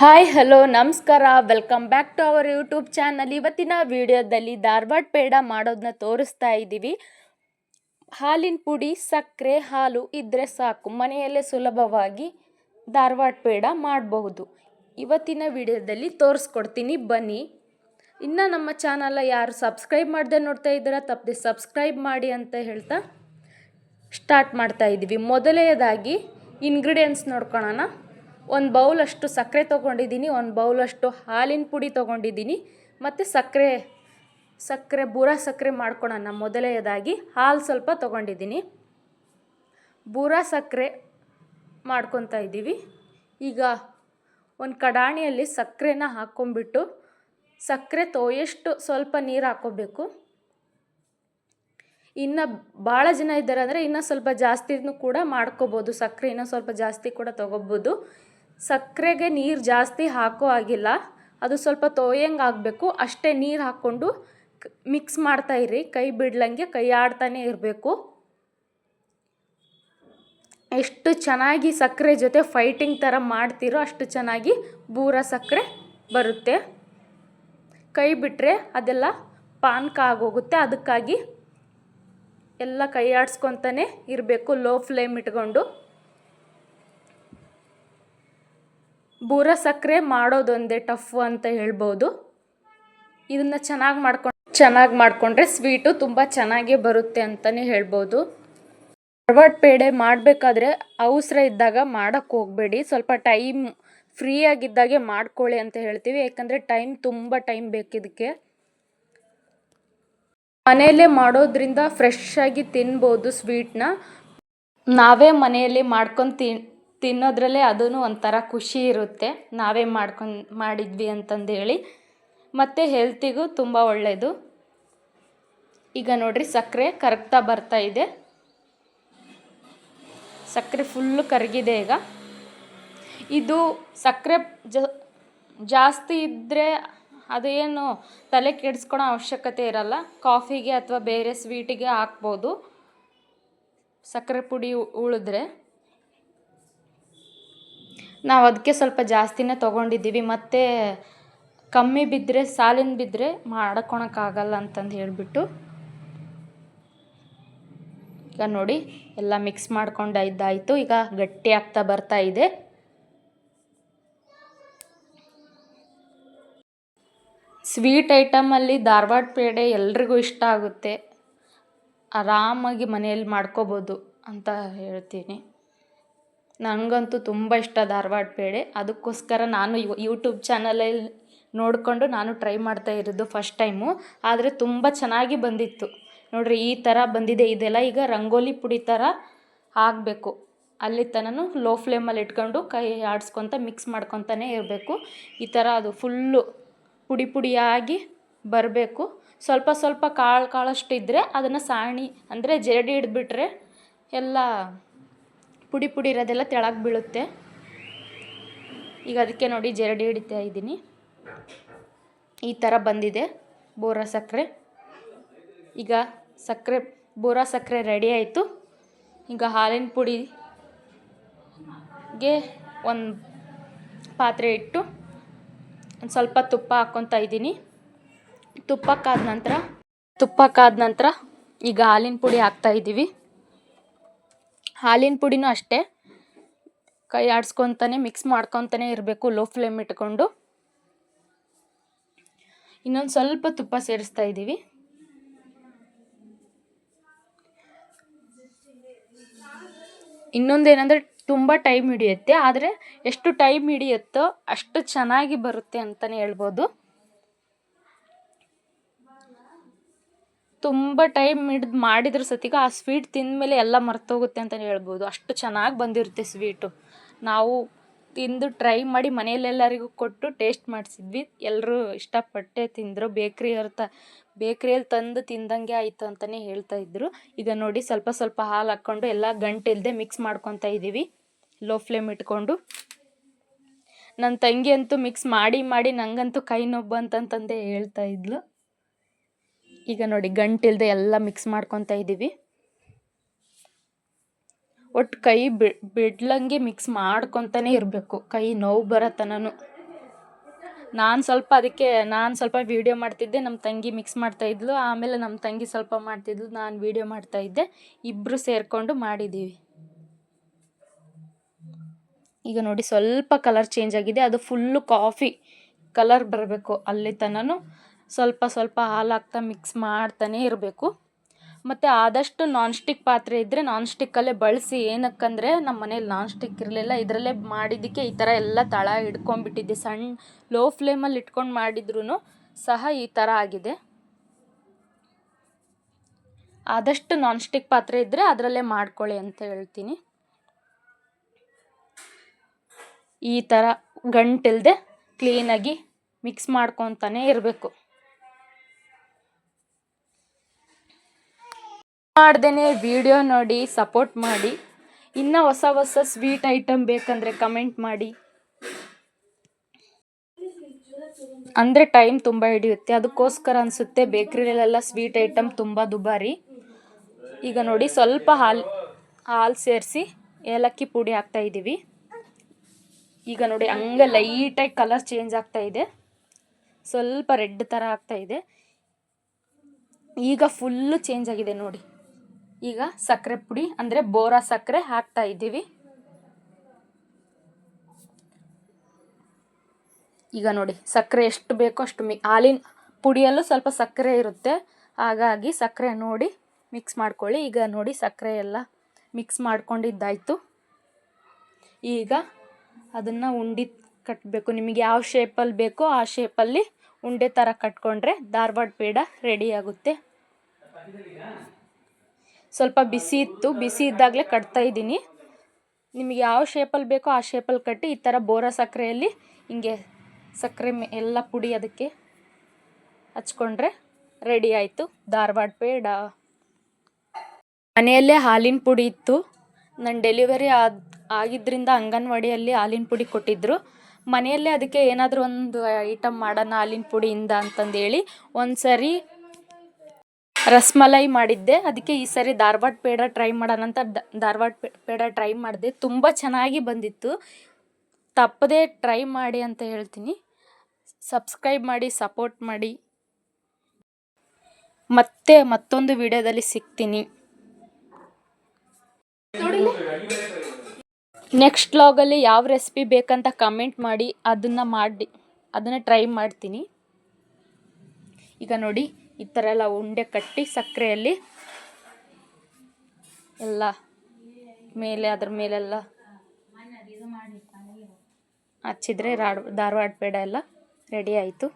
Hi, hello, ನಮಸ್ಕಾರ. Welcome back to our YouTube channel ಇವತ್ತಿನ ವಿಡಿಯೋದಲ್ಲಿ ಧಾರವಾಡ ಪೇಡ ಮಾಡೋದನ್ನ ತೋರಿಸ್ತಾ ಇದ್ದೀವಿ. ಹಾಲಿನ ಪುಡಿ, ಸಕ್ಕರೆ, ಹಾಲು ಇದ್ದರೆ ಸಾಕು. ಮನೆಯಲ್ಲೇ ಸುಲಭವಾಗಿ ಧಾರವಾಡ ಪೇಡ ಮಾಡಬಹುದು. ಇವತ್ತಿನ ವಿಡಿಯೋದಲ್ಲಿ ತೋರಿಸ್ಕೊಡ್ತೀನಿ. ಬನ್ನಿ. ಇನ್ನು ನಮ್ಮ ಚಾನಲ್ ಯಾರು ಸಬ್ಸ್ಕ್ರೈಬ್ ಮಾಡದೆ ನೋಡ್ತಾ ಇದ್ದೀರಾ, ತಪ್ಪದೆ ಸಬ್ಸ್ಕ್ರೈಬ್ ಮಾಡಿ ಅಂತ ಹೇಳ್ತಾ ಸ್ಟಾರ್ಟ್ ಮಾಡ್ತಾ ಇದ್ದೀವಿ. ಮೊದಲನೇದಾಗಿ ಇಂಗ್ರೀಡಿಯೆಂಟ್ಸ್ ನೋಡ್ಕೊಳ್ಳೋಣ ಒಂದು ಬೌಲಷ್ಟು ಸಕ್ಕರೆ ತೊಗೊಂಡಿದ್ದೀನಿ, ಒಂದು ಬೌಲಷ್ಟು ಹಾಲಿನ ಪುಡಿ ತೊಗೊಂಡಿದ್ದೀನಿ. ಮತ್ತು ಸಕ್ಕರೆ ಸಕ್ಕರೆ, ಬೂರ ಸಕ್ಕರೆ ಮಾಡ್ಕೊಳ್ಳೋಣ ಮೊದಲನೇದಾಗಿ. ಹಾಲು ಸ್ವಲ್ಪ ತೊಗೊಂಡಿದ್ದೀನಿ. ಬೂರ ಸಕ್ಕರೆ ಮಾಡ್ಕೊತಾ ಇದ್ದೀವಿ. ಈಗ ಒಂದು ಕಡಾಣಿಯಲ್ಲಿ ಸಕ್ಕರೆನ ಹಾಕ್ಕೊಂಬಿಟ್ಟು ಸಕ್ಕರೆ ತೋಯಷ್ಟು ಸ್ವಲ್ಪ ನೀರು ಹಾಕ್ಕೋಬೇಕು ಇನ್ನು ಭಾಳ ಜನ ಇದ್ದಾರೆ ಅಂದರೆ ಇನ್ನೂ ಸ್ವಲ್ಪ ಜಾಸ್ತಿನೂ ಕೂಡ ಮಾಡ್ಕೋಬೋದು. ಸಕ್ಕರೆ ಇನ್ನೂ ಸ್ವಲ್ಪ ಜಾಸ್ತಿ ಕೂಡ ತೊಗೋಬೋದು. ಸಕ್ಕರೆಗೆ ನೀರು ಜಾಸ್ತಿ ಹಾಕೋ ಆಗಿಲ್ಲ ಅದು ಸ್ವಲ್ಪ ತೋಯಂಗೆ ಆಗಬೇಕು. ಅಷ್ಟೇ ನೀರು ಹಾಕ್ಕೊಂಡು ಮಿಕ್ಸ್ ಮಾಡ್ತಾ ಇರಿ. ಕೈ ಬಿಡ್ಲಂಗೆ ಕೈ ಆಡ್ತಾನೆ ಇರಬೇಕು. ಎಷ್ಟು ಚೆನ್ನಾಗಿ ಸಕ್ಕರೆ ಜೊತೆ ಫೈಟಿಂಗ್ ಥರ ಮಾಡ್ತೀರೋ ಅಷ್ಟು ಚೆನ್ನಾಗಿ ಬೂರ ಸಕ್ಕರೆ ಬರುತ್ತೆ. ಕೈ ಬಿಟ್ಟರೆ ಅದೆಲ್ಲ ಪಾನ್ಕ ಆಗೋಗುತ್ತೆ ಅದಕ್ಕಾಗಿ ಎಲ್ಲ ಕೈ ಆಡಿಸ್ಕೊತಾನೆ ಇರಬೇಕು. ಲೋ ಫ್ಲೇಮ್ ಇಟ್ಕೊಂಡು. ಬೂರ ಸಕ್ಕರೆ ಮಾಡೋದೊಂದೇ ಟಫ್ ಅಂತ ಹೇಳ್ಬೋದು. ಇದನ್ನು ಚೆನ್ನಾಗಿ ಮಾಡ್ಕೊಂಡು, ಚೆನ್ನಾಗಿ ಮಾಡಿಕೊಂಡ್ರೆ ಸ್ವೀಟು ತುಂಬ ಚೆನ್ನಾಗೇ ಬರುತ್ತೆ ಅಂತಲೇ ಹೇಳ್ಬೋದು. ಫಾರ್ವರ್ಡ್ ಪೇಡೆ ಮಾಡಬೇಕಾದ್ರೆ ಅವಸರ ಇದ್ದಾಗ ಮಾಡೋಕ್ಕೆ ಹೋಗಬೇಡಿ. ಸ್ವಲ್ಪ ಟೈಮ್ ಫ್ರೀ ಆಗಿದ್ದಾಗೆ ಮಾಡ್ಕೊಳ್ಳಿ ಅಂತ ಹೇಳ್ತೀವಿ. ಯಾಕಂದರೆ ಟೈಮ್ ತುಂಬ ಟೈಮ್ ಬೇಕಿದಕ್ಕೆ ಮನೆಯಲ್ಲೇ ಮಾಡೋದ್ರಿಂದ ಫ್ರೆಶ್ ಆಗಿ ತಿನ್ಬೋದು ಸ್ವೀಟ್ನ. ನಾವೇ ಮನೆಯಲ್ಲಿ ಮಾಡ್ಕೊಂಡು ತಿನ್ ತಿನ್ನೋದ್ರಲ್ಲೇ ಅದೂ ಒಂಥರ ಖುಷಿ ಇರುತ್ತೆ. ನಾವೇ ಮಾಡ್ಕೊಂಡು, ಮಾಡಿದ್ವಿ ಅಂತಂದೇಳಿ. ಮತ್ತು ಹೆಲ್ತಿಗೂ ತುಂಬ ಒಳ್ಳೆಯದು ಈಗ ನೋಡಿರಿ ಸಕ್ಕರೆ ಕರಗ್ತಾ ಬರ್ತಾ ಇದೆ. ಸಕ್ಕರೆ ಫುಲ್ಲು ಕರಗಿದೆ ಈಗ. ಇದು ಸಕ್ಕರೆ ಜಾಸ್ತಿ ಇದ್ದರೆ ಅದೇನು ತಲೆ ಕೆಡಿಸ್ಕೊಳೋ ಅವಶ್ಯಕತೆ ಇರಲ್ಲ. ಕಾಫಿಗೆ ಅಥವಾ ಬೇರೆ ಸ್ವೀಟಿಗೆ ಹಾಕ್ಬೋದು. ಸಕ್ಕರೆ ಪುಡಿ ಉಳಿದ್ರೆ. ನಾವು ಅದಕ್ಕೆ ಸ್ವಲ್ಪ ಜಾಸ್ತಿನೇ ತೊಗೊಂಡಿದ್ದೀವಿ. ಮತ್ತು ಕಮ್ಮಿ ಬಿದ್ದರೆ ಸಾಲಿನ ಬಿದ್ದರೆ ಮಾಡ್ಕೊಳಕ್ಕಾಗಲ್ಲ ಅಂತಂದು ಹೇಳಿಬಿಟ್ಟು ಈಗ ನೋಡಿ, ಎಲ್ಲ ಮಿಕ್ಸ್ ಮಾಡ್ಕೊಂಡು ಇದ್ದಾಯಿತು ಈಗ ಗಟ್ಟಿ ಆಗ್ತಾ ಬರ್ತಾ ಇದೆ. ಸ್ವೀಟ್ ಐಟಮಲ್ಲಿ ಧಾರವಾಡ ಪೇಡೆ ಎಲ್ರಿಗೂ ಇಷ್ಟ ಆಗುತ್ತೆ. ಆರಾಮಾಗಿ ಮನೆಯಲ್ಲಿ ಮಾಡ್ಕೋಬೋದು ಅಂತ ಹೇಳ್ತೀನಿ. ನನಗಂತೂ ತುಂಬ ಇಷ್ಟ ಧಾರವಾಡ ಪೇಡೆ. ಅದಕ್ಕೋಸ್ಕರ ನಾನು ಯೂಟ್ಯೂಬ್ ಚಾನಲಲ್ಲಿ ನೋಡಿಕೊಂಡು ನಾನು ಟ್ರೈ ಮಾಡ್ತಾ ಇರೋದು ಫಸ್ಟ್ ಟೈಮು ಆದರೆ ತುಂಬ ಚೆನ್ನಾಗಿ ಬಂದಿತ್ತು. ನೋಡಿರಿ, ಈ ಥರ ಬಂದಿದೆ. ಇದೆಲ್ಲ ಈಗ ರಂಗೋಲಿ ಪುಡಿ ಥರ ಆಗಬೇಕು. ಅಲ್ಲಿ ತನೂ ಲೋ ಫ್ಲೇಮಲ್ಲಿ ಇಟ್ಕೊಂಡು ಕೈ ಆಡಿಸ್ಕೊತ ಮಿಕ್ಸ್ ಮಾಡ್ಕೊತಾನೆ ಇರಬೇಕು. ಈ ಥರ ಅದು ಫುಲ್ಲು ಪುಡಿ ಪುಡಿಯಾಗಿ ಬರಬೇಕು. ಸ್ವಲ್ಪ ಸ್ವಲ್ಪ ಕಾಳು ಕಾಳಷ್ಟು ಇದ್ದರೆ ಅದನ್ನು ಸಾಣಿ, ಅಂದರೆ ಜರಡಿ ಹಿಡ್ಬಿಟ್ರೆ ಎಲ್ಲ ಪುಡಿ ಪುಡಿ ಇರೋದೆಲ್ಲ ತೆಳಗೆ ಬೀಳುತ್ತೆ. ಈಗ ಅದಕ್ಕೆ ನೋಡಿ ಜರಡಿ ಹಿಡಿತಾ ಇದ್ದೀನಿ. ಈ ಥರ ಬಂದಿದೆ ಬೋರಾ ಸಕ್ಕರೆ. ಈಗ ಸಕ್ಕರೆ, ಬೋರಾ ಸಕ್ಕರೆ ರೆಡಿ ಆಯಿತು. ಈಗ ಹಾಲಿನ ಪುಡಿಗೆ ಒಂದು ಪಾತ್ರೆ ಇಟ್ಟು ಒಂದು ಸ್ವಲ್ಪ ತುಪ್ಪ ಹಾಕ್ಕೊತಾ ಇದ್ದೀನಿ. ತುಪ್ಪಕ್ಕಾದ ನಂತರ ತುಪ್ಪಕ್ಕಾದ ನಂತರ ಈಗ ಹಾಲಿನ ಪುಡಿ ಹಾಕ್ತಾ ಇದ್ದೀವಿ. ಹಾಲಿನ ಪುಡಿನೂ ಅಷ್ಟೇ. ಕೈ ಆಡಿಸ್ಕೊತಾನೆ ಮಿಕ್ಸ್ ಮಾಡ್ಕೊತಾನೆ ಇರಬೇಕು ಲೋ ಫ್ಲೇಮ್ ಇಟ್ಕೊಂಡು. ಇನ್ನೊಂದು ಸ್ವಲ್ಪ ತುಪ್ಪ ಸೇರಿಸ್ತಾ ಇದ್ದೀವಿ ಇನ್ನೊಂದೇನೆಂದರೆ ತುಂಬ ಟೈಮ್ ಹಿಡಿಯುತ್ತೆ, ಆದರೆ ಎಷ್ಟು ಟೈಮ್ ಹಿಡಿಯುತ್ತೋ ಅಷ್ಟು ಚೆನ್ನಾಗಿ ಬರುತ್ತೆ ಅಂತಲೇ ಹೇಳ್ಬೋದು. ತುಂಬ ಟೈಮ್ ಹಿಡ್ದು ಮಾಡಿದ್ರ ಸತಿಗ ಆ ಸ್ವೀಟ್ ತಿಂದಮೇಲೆ ಎಲ್ಲ ಮರ್ತೋಗುತ್ತೆ ಅಂತಲೇ ಹೇಳ್ಬೋದು. ಅಷ್ಟು ಚೆನ್ನಾಗಿ ಬಂದಿರುತ್ತೆ ಸ್ವೀಟು. ನಾವು ತಿಂದು ಟ್ರೈ ಮಾಡಿ ಮನೆಯಲ್ಲೆಲ್ಲರಿಗೂ ಕೊಟ್ಟು ಟೇಸ್ಟ್ ಮಾಡಿಸಿದ್ವಿ. ಎಲ್ಲರೂ ಇಷ್ಟಪಟ್ಟೆ ತಿಂದರು. ಬೇಕ್ರಿ ತ ಬೇಕ್ರಿಯಲ್ಲಿ ತಂದು ತಿಂದಂಗೆ ಆಯಿತು ಅಂತಲೇ ಹೇಳ್ತಾ ಇದ್ದರು ಈಗ ನೋಡಿ ಸ್ವಲ್ಪ ಸ್ವಲ್ಪ ಹಾಲು ಹಾಕ್ಕೊಂಡು ಎಲ್ಲ ಗಂಟಿಲ್ಲದೆ ಮಿಕ್ಸ್ ಮಾಡ್ಕೊತಾ ಇದ್ದೀವಿ ಲೋ ಫ್ಲೇಮ್ ಇಟ್ಕೊಂಡು. ನನ್ನ ತಂಗಿ ಅಂತೂ ಮಿಕ್ಸ್ ಮಾಡಿ ಮಾಡಿ ನನಗಂತೂ ಕೈ ನೋವು ಅಂತಂತಂದೇ ಹೇಳ್ತಾ ಇದ್ಲು. ಈಗ ನೋಡಿ ಗಂಟಿಲ್ದೆ ಎಲ್ಲ ಮಿಕ್ಸ್ ಮಾಡ್ಕೊತಾ ಇದ್ದೀವಿ ಒಟ್ಟು ಕೈ ಬಿಡ್ಲಂಗೆ ಮಿಕ್ಸ್ ಮಾಡ್ಕೊತಾನೆ ಇರಬೇಕು. ಕೈ ನೋವು ಬರೋ ತನೂ ನಾನು ಸ್ವಲ್ಪ ಅದಕ್ಕೆ, ನಾನು ಸ್ವಲ್ಪ ವೀಡಿಯೋ ಮಾಡ್ತಿದ್ದೆ ನಮ್ಮ ತಂಗಿ ಮಿಕ್ಸ್ ಮಾಡ್ತಾ ಇದ್ಲು. ಆಮೇಲೆ ನಮ್ಮ ತಂಗಿ ಸ್ವಲ್ಪ ಮಾಡ್ತಿದ್ಲು, ನಾನು ವೀಡಿಯೋ ಮಾಡ್ತಾ ಇದ್ದೆ. ಇಬ್ಬರು ಸೇರಿಕೊಂಡು ಮಾಡಿದ್ದೀವಿ ಈಗ ನೋಡಿ ಸ್ವಲ್ಪ ಕಲರ್ ಚೇಂಜ್ ಆಗಿದೆ. ಅದು ಫುಲ್ಲು ಕಾಫಿ ಕಲರ್ ಬರಬೇಕು, ಅಲ್ಲಿ ತನಕ ಸ್ವಲ್ಪ ಸ್ವಲ್ಪ ಹಾಲು ಹಾಕ್ತಾ ಮಿಕ್ಸ್ ಮಾಡ್ತಾನೆ ಇರಬೇಕು. ಮತ್ತು ಆದಷ್ಟು ನಾನ್ ಸ್ಟಿಕ್ ಪಾತ್ರೆ ಇದ್ದರೆ ನಾನ್ ಸ್ಟಿಕ್ಕಲ್ಲೇ ಬಳಸಿ ಏನಕ್ಕಂದರೆ ನಮ್ಮ ಮನೇಲಿ ನಾನ್ ಸ್ಟಿಕ್ ಇರಲಿಲ್ಲ, ಇದರಲ್ಲೇ ಮಾಡಿದ್ದಕ್ಕೆ ಈ ಥರ ಎಲ್ಲ ತಳ ಹಿಡ್ಕೊಂಡ್ಬಿಟ್ಟಿದ್ದೆ. ಸಣ್ಣ ಲೋ ಫ್ಲೇಮಲ್ಲಿ ಇಟ್ಕೊಂಡು ಮಾಡಿದ್ರೂ ಸಹ ಈ ಥರ ಆಗಿದೆ. ಆದಷ್ಟು ನಾನ್ ಸ್ಟಿಕ್ ಪಾತ್ರೆ ಇದ್ದರೆ ಅದರಲ್ಲೇ ಮಾಡ್ಕೊಳ್ಳಿ ಅಂತ ಹೇಳ್ತೀನಿ. ಈ ಥರ ಗಂಟಿಲ್ಲದೆ ಕ್ಲೀನಾಗಿ ಮಿಕ್ಸ್ ಮಾಡ್ಕೊತಾನೆ ಇರಬೇಕು. ಮಾಡ್ದೇ ವಿಡಿಯೋ ನೋಡಿ ಸಪೋರ್ಟ್ ಮಾಡಿ. ಇನ್ನೂ ಹೊಸ ಹೊಸ ಸ್ವೀಟ್ ಐಟಮ್ ಬೇಕಂದರೆ ಕಮೆಂಟ್ ಮಾಡಿ. ಅಂದರೆ ಟೈಮ್ ತುಂಬ ಹಿಡಿಯುತ್ತೆ. ಅದಕ್ಕೋಸ್ಕರ ಅನಿಸುತ್ತೆ ಬೇಕ್ರಿಲೆಲ್ಲ ಸ್ವೀಟ್ ಐಟಮ್ ತುಂಬ ದುಬಾರಿ. ಈಗ ನೋಡಿ, ಸ್ವಲ್ಪ ಹಾಲು ಹಾಲು ಸೇರಿಸಿ ಏಲಕ್ಕಿ ಪುಡಿ ಹಾಕ್ತಾ ಇದ್ದೀವಿ ಈಗ ನೋಡಿ, ಹಂಗೆ ಲೈಟಾಗಿ ಕಲರ್ ಚೇಂಜ್ ಆಗ್ತಾ ಇದೆ. ಸ್ವಲ್ಪ ರೆಡ್ ಥರ ಆಗ್ತಾ ಇದೆ. ಈಗ ಫುಲ್ಲು ಚೇಂಜ್ ಆಗಿದೆ ನೋಡಿ. ಈಗ ಸಕ್ಕರೆ ಪುಡಿ, ಅಂದರೆ ಬೋರಾ ಸಕ್ಕರೆ ಹಾಕ್ತಾ ಇದ್ದೀವಿ. ಈಗ ನೋಡಿ, ಸಕ್ಕರೆ ಎಷ್ಟು ಬೇಕೋ ಅಷ್ಟು ಮಿ ಹಾಲಿನ ಪುಡಿಯಲ್ಲೂ ಸ್ವಲ್ಪ ಸಕ್ಕರೆ ಇರುತ್ತೆ. ಹಾಗಾಗಿ ಸಕ್ಕರೆ ನೋಡಿ ಮಿಕ್ಸ್ ಮಾಡ್ಕೊಳ್ಳಿ. ಈಗ ನೋಡಿ, ಸಕ್ಕರೆ ಎಲ್ಲ ಮಿಕ್ಸ್ ಮಾಡ್ಕೊಂಡಿದ್ದಾಯಿತು. ಈಗ ಅದನ್ನು ಉಂಡೆ ಕಟ್ಟಬೇಕು ನಿಮಗೆ ಯಾವ ಶೇಪಲ್ಲಿ ಬೇಕೋ ಆ ಶೇಪಲ್ಲಿ ಉಂಡೆ ಥರ ಕಟ್ಕೊಂಡ್ರೆ ಧಾರವಾಡ ಪೇಡ ರೆಡಿ ಆಗುತ್ತೆ. ಸ್ವಲ್ಪ ಬಿಸಿ ಇತ್ತು. ಬಿಸಿ ಇದ್ದಾಗಲೇ ಕಟ್ತಾ ಇದ್ದೀನಿ. ನಿಮಗೆ ಯಾವ ಶೇಪಲ್ಲಿ ಬೇಕೋ ಆ ಶೇಪಲ್ಲಿ ಕಟ್ಟಿ ಈ ಥರ ಬೋರ ಸಕ್ಕರೆಯಲ್ಲಿ ಹಿಂಗೆ ಸಕ್ಕರೆ ಎಲ್ಲ ಪುಡಿ ಅದಕ್ಕೆ ಹಚ್ಕೊಂಡ್ರೆ ರೆಡಿ ಆಯಿತು. ಧಾರವಾಡ ಪೇಡ. ಮನೆಯಲ್ಲೇ ಹಾಲಿನ ಪುಡಿ ಇತ್ತು. ನನ್ನ ಡೆಲಿವರಿ ಆದ ಆಗಿದ್ದರಿಂದ ಅಂಗನವಾಡಿಯಲ್ಲಿ ಹಾಲಿನ ಪುಡಿ ಕೊಟ್ಟಿದ್ದರು ಮನೆಯಲ್ಲೇ ಅದಕ್ಕೆ ಏನಾದರೂ ಒಂದು ಐಟಮ್ ಮಾಡೋಣ ಹಾಲಿನ ಪುಡಿಯಿಂದ ಅಂತಂದೇಳಿ ಒಂದು ಸರಿ ರಸ್ಮಲೈ ಮಾಡಿದ್ದೆ. ಅದಕ್ಕೆ ಈ ಸರಿ ಧಾರವಾಡ ಪೇಡ ಟ್ರೈ ಮಾಡೋಣ ಅಂತ ಧಾರವಾಡ ಪೇಡ ಟ್ರೈ ಮಾಡಿದೆ. ತುಂಬ ಚೆನ್ನಾಗಿ ಬಂದಿತ್ತು. ತಪ್ಪದೇ ಟ್ರೈ ಮಾಡಿ ಅಂತ ಹೇಳ್ತೀನಿ. ಸಬ್ಸ್ಕ್ರೈಬ್ ಮಾಡಿ, ಸಪೋರ್ಟ್ ಮಾಡಿ. ಮತ್ತೆ ಮತ್ತೊಂದು ವಿಡಿಯೋದಲ್ಲಿ ಸಿಗ್ತೀನಿ. ನೆಕ್ಸ್ಟ್ ಲಾಗಲ್ಲಿ ಯಾವ ರೆಸಿಪಿ ಬೇಕಂತ ಕಮೆಂಟ್ ಮಾಡಿ, ಅದನ್ನು ಮಾಡಿ, ಅದನ್ನು ಟ್ರೈ ಮಾಡ್ತೀನಿ. ಈಗ ನೋಡಿ. ಈ ಥರ ಎಲ್ಲ ಉಂಡೆ ಕಟ್ಟಿ ಸಕ್ಕರೆಯಲ್ಲಿ ಎಲ್ಲ ಮೇಲೆ, ಅದ್ರ ಮೇಲೆಲ್ಲ ಹಚ್ಚಿದ್ರೆ ರಾಡ್, ಧಾರವಾಡ ಪೇಡ ಎಲ್ಲ ರೆಡಿ ಆಯಿತು.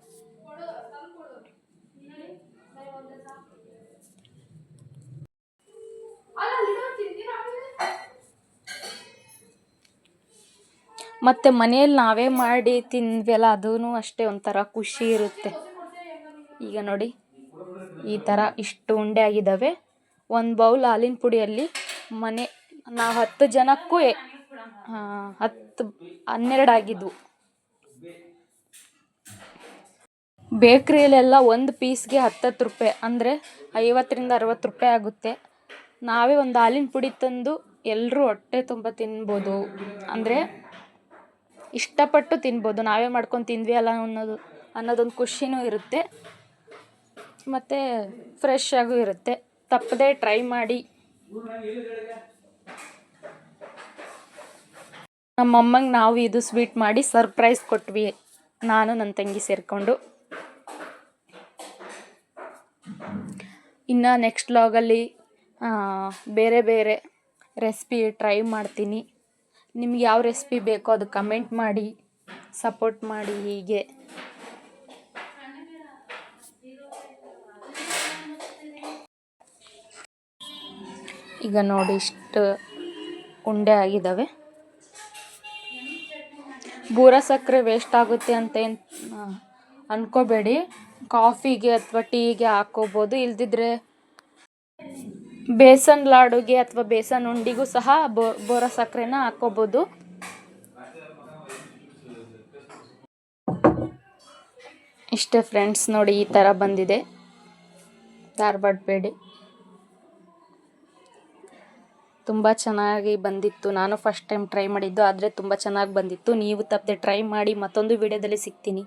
ಮತ್ತು ಮನೆಯಲ್ಲಿ ನಾವೇ ಮಾಡಿ ತಿಂದ್ವಲ್ಲ ಅದೂ ಅಷ್ಟೇ ಒಂಥರ ಖುಷಿ ಇರುತ್ತೆ. ಈಗ ನೋಡಿ. ಈ ಥರ ಇಷ್ಟು ಉಂಡೆ ಆಗಿದ್ದಾವೆ ಒಂದು ಬೌಲ್ ಹಾಲಿನ ಪುಡಿಯಲ್ಲಿ ಮನೆ ನಾವು ಹತ್ತು ಜನಕ್ಕೂ ಹತ್ತು, ಹನ್ನೆರಡು ಆಗಿದ್ವು. ಬೇಕ್ರಿಯಲ್ಲೆಲ್ಲ ಒಂದು ಪೀಸ್ಗೆ ಹತ್ತತ್ತು ರೂಪಾಯಿ, ಅಂದರೆ ಐವತ್ತರಿಂದ ಅರವತ್ತು ರೂಪಾಯಿ ಆಗುತ್ತೆ. ನಾವೇ ಒಂದು ಹಾಲಿನ ಪುಡಿ ತಂದು ಎಲ್ಲರೂ ಹೊಟ್ಟೆ ತುಂಬ ತಿನ್ಬೋದು. ಅಂದರೆ ಇಷ್ಟಪಟ್ಟು ತಿನ್ಬೋದು. ನಾವೇ ಮಾಡ್ಕೊಂಡು ತಿಂದ್ವಿ ಅಲ್ಲ ಅನ್ನೋದು, ಅನ್ನೋದೊಂದು ಖುಷಿನೂ ಇರುತ್ತೆ. ಮತ್ತು ಫ್ರೆಶ್ ಆಗೂ ಇರುತ್ತೆ. ತಪ್ಪದೇ ಟ್ರೈ ಮಾಡಿ. ನಮ್ಮಮ್ಮಂಗೆ ನಾವು ಇದು ಸ್ವೀಟ್ ಮಾಡಿ ಸರ್ಪ್ರೈಸ್ ಕೊಟ್ವಿ. ನಾನು ನನ್ನ ತಂಗಿ ಸೇರಿಕೊಂಡು. ಇನ್ನು ನೆಕ್ಸ್ಟ್ ಲಾಗಲ್ಲಿ ಬೇರೆ ಬೇರೆ ರೆಸಿಪಿ ಟ್ರೈ ಮಾಡ್ತೀನಿ. ನಿಮ್ಗೆ ಯಾವ ರೆಸಿಪಿ ಬೇಕೋ ಅದು ಕಮೆಂಟ್ ಮಾಡಿ ಸಪೋರ್ಟ್ ಮಾಡಿ ಹೀಗೆ. ಈಗ ನೋಡಿ ಇಷ್ಟು ಉಂಡೆ ಆಗಿದ್ದಾವೆ. ಬೂರ ಸಕ್ಕರೆ ವೇಸ್ಟ್ ಆಗುತ್ತೆ ಅಂತ ಏನು ಅನ್ಕೋಬೇಡಿ. ಕಾಫಿಗೆ ಅಥವಾ ಟೀಗೆ ಹಾಕೋಬೋದು. ಇಲ್ದಿದ್ರೆ ಬೇಸನ್ ಲಾಡುಗೆ ಅಥವಾ ಬೇಸನ್ ಉಂಡಿಗೂ ಸಹ ಬೋ, ಬೋರ ಸಕ್ಕರೆನ ಹಾಕೋಬೋದು. ಇಷ್ಟೇ ಫ್ರೆಂಡ್ಸ್ ನೋಡಿ ಈ ಥರ ಬಂದಿದೆ. ಧಾರವಾಡ ಪೇಡೆ ತುಂಬ ಚೆನ್ನಾಗಿ ಬಂದಿತ್ತು. ನಾನು ಫಸ್ಟ್ ಟೈಮ್ ಟ್ರೈ ಮಾಡಿದ್ದು, ಆದರೆ ತುಂಬ ಚೆನ್ನಾಗಿ ಬಂದಿತ್ತು. ನೀವು ತಪ್ಪದೆ ಟ್ರೈ ಮಾಡಿ ಮತ್ತೊಂದು ವಿಡಿಯೋದಲ್ಲಿ ಸಿಗ್ತೀನಿ.